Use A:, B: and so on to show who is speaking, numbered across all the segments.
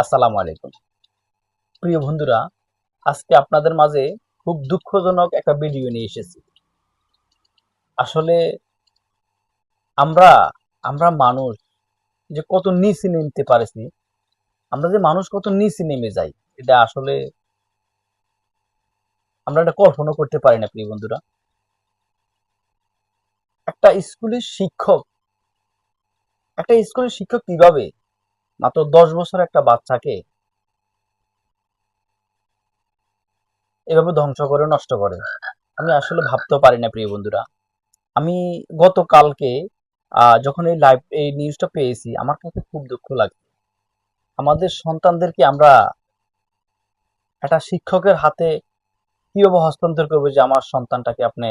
A: আসসালামু আলাইকুম। প্রিয় বন্ধুরা, আজকে আপনাদের মাঝে খুব দুঃখজনক একটা ভিডিও নিয়ে এসেছি। আসলে আমরা আমরা মানুষ যে কত নিচে নেমতে পারেছি, আমরা যে মানুষ কত নিচে নেমে যাই, এটা আসলে আমরা এটা কল্পনা করতে পারি না, প্রিয় বন্ধুরা। একটা স্কুলের শিক্ষক, একটা স্কুলের শিক্ষক কীভাবে মাত্র দশ বছর একটা বাচ্চাকে এভাবে ধ্বংস করে, নষ্ট করে। আমি আসলে ভাবতেও পারি না, প্রিয় বন্ধুরা। আমি গতকালকে যখন এই লাইভ এই নিউজটা পেয়েছি, আমার কাছে খুব দুঃখ লাগছে আমাদের সন্তানদেরকে আমরা একটা শিক্ষকের হাতে কীভাবে হস্তান্তর করব যে আমার সন্তানটাকে আপনি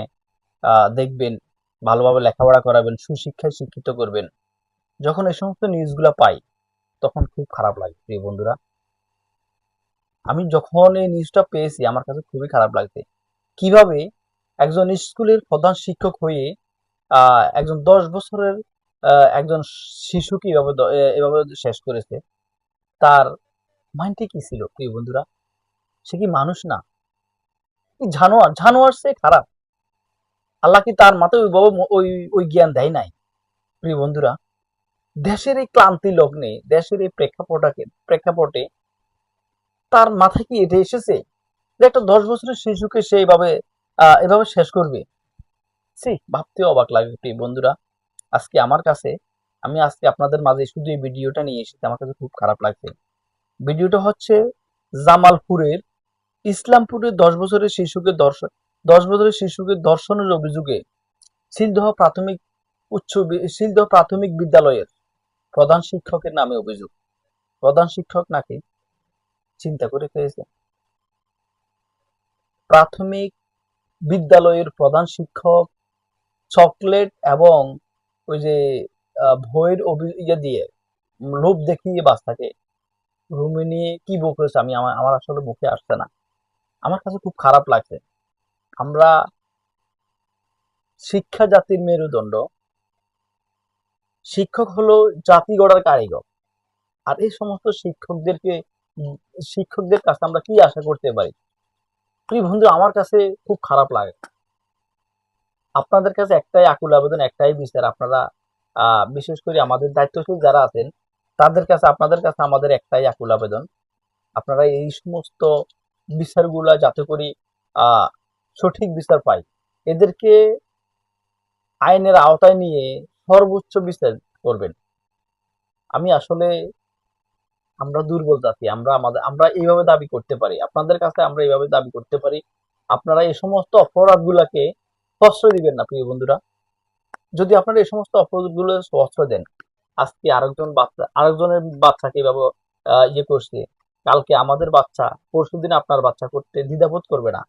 A: দেখবেন, ভালোভাবে লেখাপড়া করাবেন, সুশিক্ষায় শিক্ষিত করবেন। যখন এই সমস্ত নিউজগুলো পাই তখন খুব খারাপ লাগে, প্রিয় বন্ধুরা। আমি যখন এই নিউজটা পেয়েছি, আমার কাছে খুবই খারাপ লাগছে। কীভাবে একজন স্কুলের প্রধান শিক্ষক হয়ে একজন দশ বছরের একজন শিশুকে এভাবে এভাবে শেষ করেছে, তার মাইন্ডে কি ছিল, প্রিয় বন্ধুরা? সে কি মানুষ না? জানোয়ার জানোয়ার সে খারাপ। আল্লাহ কি তার মাথায় ওইভাবে ওই ওই জ্ঞান দেয় নাই, প্রিয় বন্ধুরা? দেশের এই ক্লান্তি লগ্নে দেশের এই প্রেক্ষাপটকে প্রেক্ষাপটে তার মাথায় কি এটা এসেছে? যে একটা দশ বছরের শিশুকে সে এইভাবে আহ, এভাবে শেষ করবে? সি ভাবতেও অবাক লাগে প্রিয় বন্ধুরা। আজকে আমার কাছে আমি আজকে আপনাদের মাঝে শুধু এই ভিডিওটা নিয়ে এসেছি। আমার কাছে খুব খারাপ লাগছে। ভিডিওটা হচ্ছে জামালপুরের ইসলামপুরের দশ বছরের শিশুকে দর্শন দশ বছরের শিশুকে দর্শনের অভিযোগে সিলদহ প্রাথমিক উচ্চ সিলদহ প্রাথমিক বিদ্যালয়ের প্রধান শিক্ষকের নামে অভিযোগ। প্রধান শিক্ষক নাকি? চিন্তা করে পেয়েছে প্রাথমিক বিদ্যালয়ের প্রধান শিক্ষক চকলেট এবং ওই যে ভয়ের ইয়ে দিয়ে লোভ দেখিয়ে বাচ্চাকে রুমে নিয়ে কি বকেছে আমি আমার আমার আসলে মুখে আসছে না। আমার কাছে খুব খারাপ লাগছে। আমরা শিক্ষা জাতির মেরুদণ্ড শিক্ষক হলো জাতি গড়ার কারিগর। আর এই সমস্ত শিক্ষকদেরকে শিক্ষকদের কাছে আমরা কি আশা করতে পারি? প্রিয় বন্ধু, আমার কাছে খুব খারাপ লাগে। আপনাদের কাছে একটাই আকুল আবেদন, একটাই বিচার। আপনারা বিশেষ করে আমাদের দায়িত্বশীল যারা আছেন, তাদের কাছে, আপনাদের কাছে আমাদের একটাই আকুল আবেদন। আপনারা এই সমস্ত বিচারগুলা যাতে করে সঠিক বিচার পাই এদেরকে আইনের আওতায় নিয়ে সর্বোচ্চ বিচার করবেন। আমি আসলে, আমরা দুর্বল জাতি, আমরা আমাদের, আমরা এইভাবে দাবি করতে পারি। আপনাদের কাছে আমরা এইভাবে দাবি করতে পারি। আপনারা এই সমস্ত অপরাধগুলাকে প্রশ্রয় দিবেন না, প্রিয় বন্ধুরা। যদি আপনারা এই সমস্ত অপরাধগুলো প্রশ্রয় দেন, আজকে আরেকজন বাচ্চা, আরেকজনের বাচ্চাকে এভাবে ইয়ে করছে, কালকে আমাদের বাচ্চা পরশুদিন আপনার বাচ্চা করতে দ্বিধাবোধ করবে না।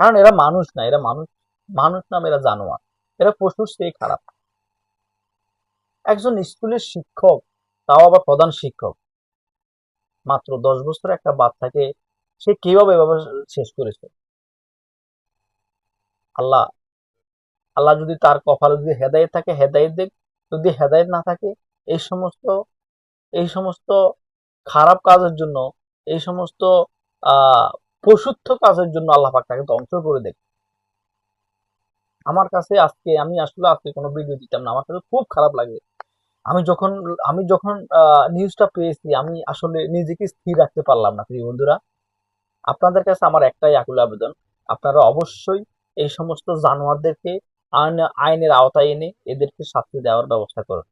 A: কারণ এরা মানুষ না, এরা মানুষ মানুষ নাম এরা জানোয়ার। এরা পশুর সেই খারাপ। একজন স্কুলের শিক্ষক, তাও আবার প্রধান শিক্ষক। মাত্র দশ বছর একটা বাচ্চাকে সে কীভাবে এভাবে শেষ করেছে? আল্লাহ আল্লাহ যদি তার কপালে যদি হেদায়েত থাকে, হেদায়েত দেখ। যদি হেদায়েত না থাকে, এই সমস্ত এই সমস্ত খারাপ কাজের জন্য, এই সমস্ত পশুত্ব কাজের জন্য আল্লাহ পাক তাকে ধ্বংস করে দেখ। আমার কাছে আজকে, আমি আসলে আজকে কোনো ভিডিও দিতাম না। আমার কাছে খুব খারাপ লাগে। আমি যখন আমি যখন নিউজটা পেয়েছি, আমি আসলে নিজেকে স্থির রাখতে পারলাম না, প্রিয় বন্ধুরা। আপনাদের কাছে আমার একটাই আকুল আবেদন, আপনারা অবশ্যই এই সমস্ত জানোয়ারদেরকে আইন, আইনের আওতায় এনে এদেরকে শাস্তি দেওয়ার ব্যবস্থা করুন।